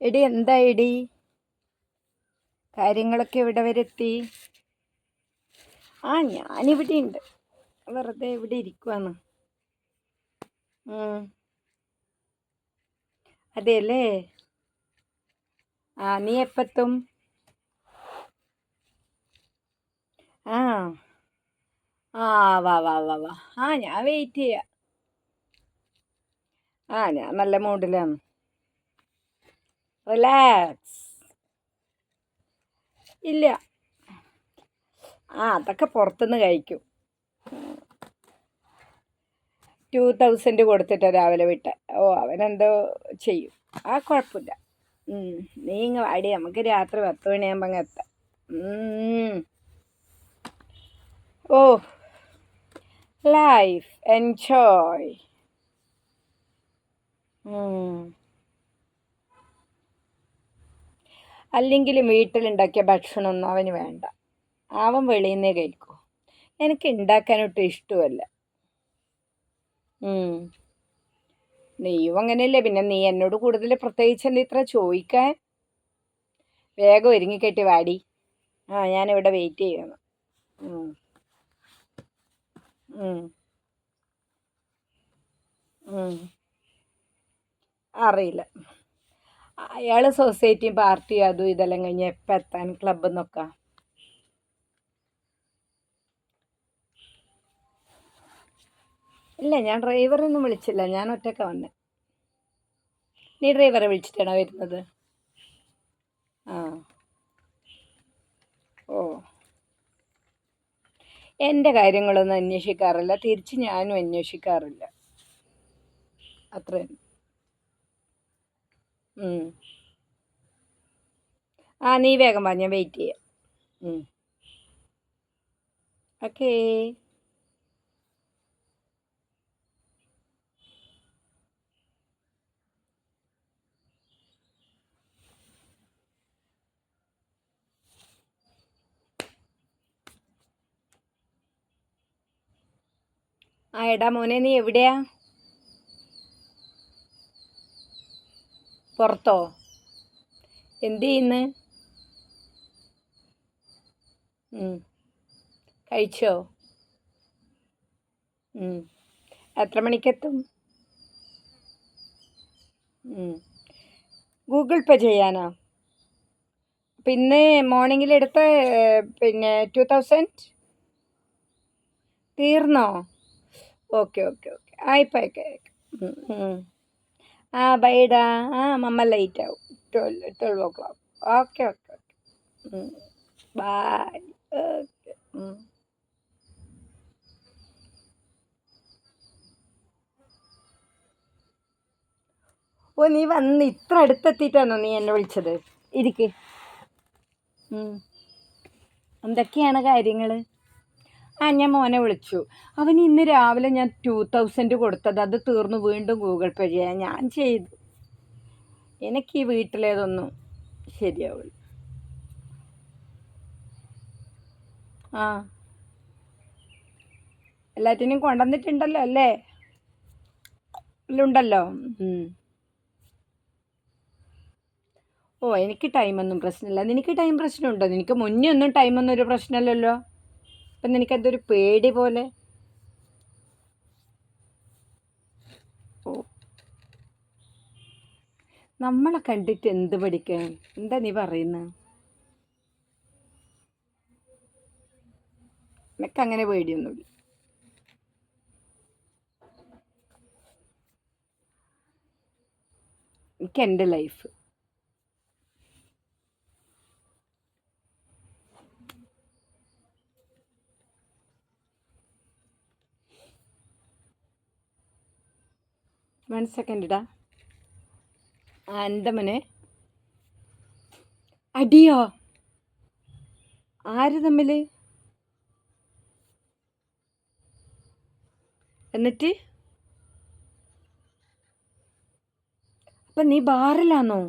എടി എന്താ എടി? കാര്യങ്ങളൊക്കെ ഇവിടെ വരെ എത്തി? ആ ഞാനിവിടെ ഉണ്ട്. വെറുതെ ഇവിടെ ഇരിക്കുവാണ്. അതെയല്ലേ? ആ നീ എപ്പത്തും? ആ. ആ വാ വാ വാ വാ. ആ ഞാൻ വെയിറ്റ് ചെയ്യാം. ആ ഞാൻ നല്ല മൂഡിലാണ് റിലാക്സ് ഇല്ല. ആ അതൊക്കെ പുറത്തുനിന്ന് കഴിക്കും. ടു തൗസൻഡ് കൊടുത്തിട്ട് രാവിലെ വിട്ട. ഓ അവനെന്തോ ചെയ്യും. ആ കുഴപ്പമില്ല. നീ ഇങ്ങ് വാടി നമുക്ക് രാത്രി പത്ത് മണിയാകുമ്പോൾ അങ്ങ് എത്താം. ഓ. ലൈഫ് എൻജോയ് അല്ലെങ്കിലും വീട്ടിലുണ്ടാക്കിയ ഭക്ഷണമൊന്നും അവന് വേണ്ട. അവൻ വെളിയിൽ നിന്നേ കഴിക്കൂ. എനിക്ക് ഉണ്ടാക്കാനൊട്ടും ഇഷ്ടമല്ല. നീയും അങ്ങനെയല്ലേ? പിന്നെ നീ എന്നോട് കൂടുതൽ പ്രത്യേകിച്ച് എന്താ ഇത്ര ചോദിക്കാൻ? വേഗം ഒരുങ്ങിക്കെട്ടി വാടി. ആ ഞാനിവിടെ വെയിറ്റ് ചെയ്യണം. അറിയില്ല. അയാൾ സൊസൈറ്റിയും പാർട്ടിയും അതും ഇതെല്ലാം കഴിഞ്ഞ് എപ്പോൾ എത്താൻ ക്ലബ് നോക്കാം ഇല്ല ഞാൻ ഡ്രൈവറൊന്നും വിളിച്ചില്ല. ഞാൻ ഒറ്റക്ക വന്നത് നീ ഡ്രൈവറെ വിളിച്ചിട്ടാണോ വരുന്നത്? ആ. ഓ. എന്റെ കാര്യങ്ങളൊന്നും അന്വേഷിക്കാറില്ല. തിരിച്ച് ഞാനും അന്വേഷിക്കാറില്ല. അത്രേ ഉം. ആ നീ വേഗം വാ ഞാൻ വെയിറ്റ് ചെയ്യാം. ഓക്കേ ആ എടാ മോനെ നീ എവിടെയാ? പുറത്തോ? എന്ത് ചെയ്യുന്നു. കഴിച്ചോ. എത്ര മണിക്കെത്തും. ഗൂഗിൾ പേ ചെയ്യാനോ? പിന്നെ മോർണിംഗിൽ എടുത്ത പിന്നെ ടു തൗസൻഡ് തീർന്നോ? Okay okay okay. ആയിപ്പോൾ അയക്കാം. ആ ബൈഡാ. ആ മമ്മ ലൈറ്റ് ആവും. Twelve twelve o'clock okay okay okay bye okay ഓ നീ വന്ന് ഇത്ര അടുത്തെത്തിയിട്ടാണോ നീ എന്നെ വിളിച്ചത്? ഇരിക്ക്. എന്തൊക്കെയാണ് കാര്യങ്ങൾ ആ ഞാൻ മോനെ വിളിച്ചു. അവൻ ഇന്ന് രാവിലെ ഞാൻ ടു തൗസൻഡ് കൊടുത്തത്. അത് തീർന്നു. വീണ്ടും ഗൂഗിൾ പേ ചെയ്യാൻ ഞാൻ ചെയ്തു. എനിക്ക് ഈ വീട്ടിലേതൊന്നും ശരിയാവില്ല. ആ. എല്ലാറ്റിനും കൊണ്ടുവന്നിട്ടുണ്ടല്ലോ അല്ലേ? ഉണ്ടല്ലോ ഓ എനിക്ക് ടൈമൊന്നും പ്രശ്നമില്ല. നിനക്ക് ടൈം പ്രശ്നമുണ്ടോ? നിനക്ക് മുന്നേ ഒന്നും ടൈമൊന്നും ഒരു പ്രശ്നമല്ലല്ലോ? അപ്പം എനിക്കതൊരു പേടി പോലെ. ഓ. നമ്മളെ കണ്ടിട്ട് എന്ത് പഠിക്കാൻ എന്താ നീ പറയുന്നത് എനിക്കങ്ങനെ പേടിയൊന്നുമില്ല. എനിക്ക് എന്റെ ലൈഫ്. വൺ സെക്കൻഡ് ഇടാ ആ എന്താ മോനെ അടിയോ. ആര് തമ്മിൽ എന്നിട്ട്? അപ്പം നീ ബാറിലാണോ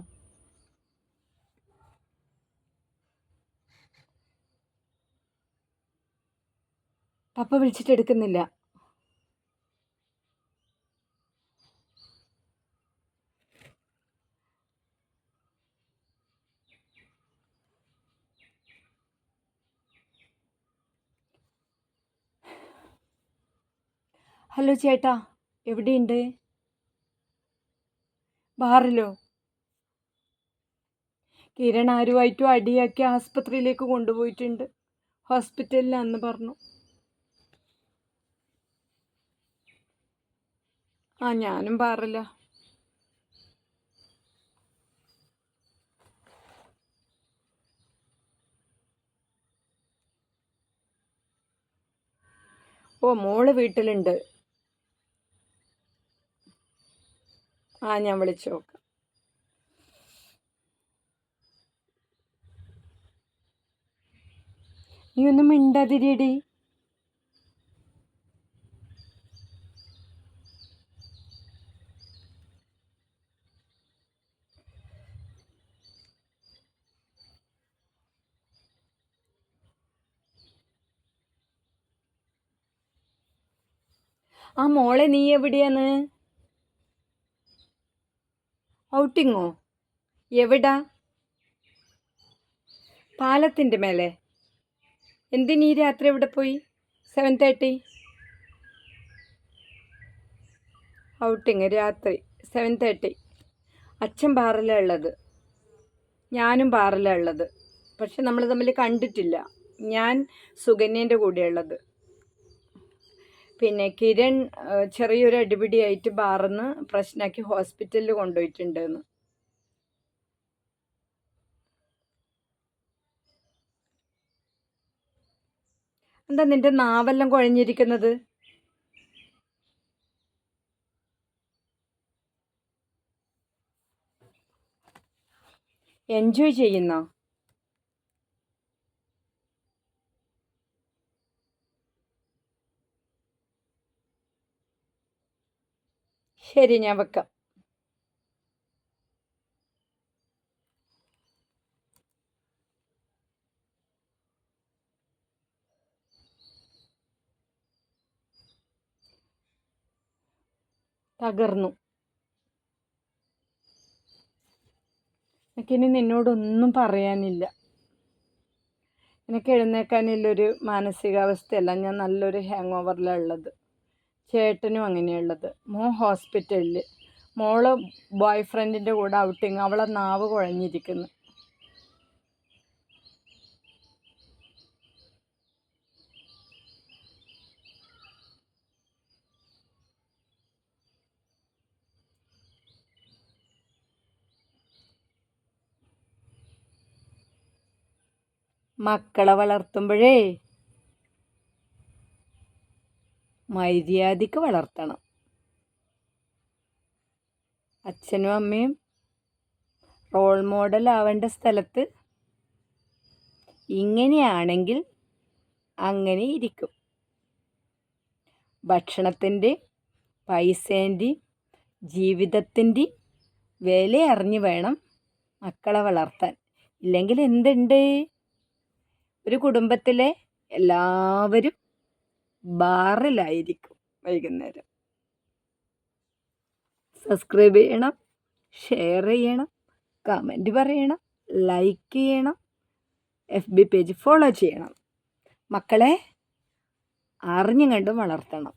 പപ്പ വിളിച്ചിട്ട് എടുക്കുന്നില്ല. ഹലോ ചേട്ടാ എവിടെയുണ്ട്? ബാറിലോ? കിരൺ ആരുമായിട്ടും അടിയാക്കി ആസ്പത്രിയിലേക്ക് കൊണ്ടുപോയിട്ടുണ്ട്. ഹോസ്പിറ്റലിലാന്ന് പറഞ്ഞു. ആ ഞാനും പാറില്ല ഓ മോൾ വീട്ടിലുണ്ട്. ആ ഞാൻ വിളിച്ചു നോക്കാം. നീ ഒന്നും മിണ്ടാതിരിയടി. ആ മോളെ നീ എവിടെയാണ്? ഔട്ടിങ്ങോ? എവിടാ? പാലത്തിന്റെ മേലെ. എന്തിനീ രാത്രി എവിടെ പോയി? സെവൻ തേർട്ടി ഔട്ടിങ് രാത്രി സെവൻ തേർട്ടി അച്ഛൻ ബാറിലാണ് ഉള്ളത്. ഞാനും ബാറിലാണ് ഉള്ളത്. പക്ഷെ നമ്മൾ തമ്മിൽ കണ്ടിട്ടില്ല. ഞാൻ സുകന്യന്റെ കൂടെയുള്ളത് പിന്നെ കിരൺ ചെറിയൊരു അടിപിടിയായിട്ട് ബാറിന്ന് പ്രശ്നമാക്കി ഹോസ്പിറ്റലിൽ കൊണ്ടുപോയിട്ടുണ്ടെന്ന് എന്താ നിന്റെ നാവെല്ലാം കുഴഞ്ഞിരിക്കുന്നത്? എൻജോയ് ചെയ്യുന്നോ? ശരി ഞാൻ വെക്കാം. തകർന്നു. എനിക്കിനി നിന്നോടൊന്നും പറയാനില്ല. എനിക്ക് എഴുന്നേക്കാനുള്ളൊരു മാനസികാവസ്ഥയല്ല. ഞാൻ നല്ലൊരു ഹാങ് ഓവറിലാണ് ഉള്ളത്. ചേട്ടനും അങ്ങനെയുള്ളത്. മോ ഹോസ്പിറ്റലിൽ മോൾ ബോയ് ഫ്രണ്ടിന്റെ കൂടെ ഔട്ടിങ് അവളെ നാവ് കുഴഞ്ഞിരിക്കുന്നു. മക്കളെ വളർത്തുമ്പോഴേ മര്യാദയ്ക്ക് വളർത്തണം. അച്ഛനും അമ്മയും റോൾ മോഡൽ ആവേണ്ട സ്ഥലത്ത് ഇങ്ങനെയാണെങ്കിൽ അങ്ങനെ ഇരിക്കും. ഭക്ഷണത്തിന്റെ പൈസേന്റെ ജീവിതത്തിന്റെ വില അറിഞ്ഞു വേണം മക്കളെ വളർത്താൻ. ഇല്ലെങ്കിൽ എന്തുണ്ട്? ഒരു കുടുംബത്തിലെ എല്ലാവരും ബാറിലായിരിക്കും വൈകുന്നേരം. സബ്സ്ക്രൈബ് ചെയ്യണം ഷെയർ ചെയ്യണം കമന്റ് പറയണം ലൈക്ക് ചെയ്യണം എഫ് ബി പേജ് ഫോളോ ചെയ്യണം. മക്കളെ അറിഞ്ഞും കണ്ടും വളർത്തണം.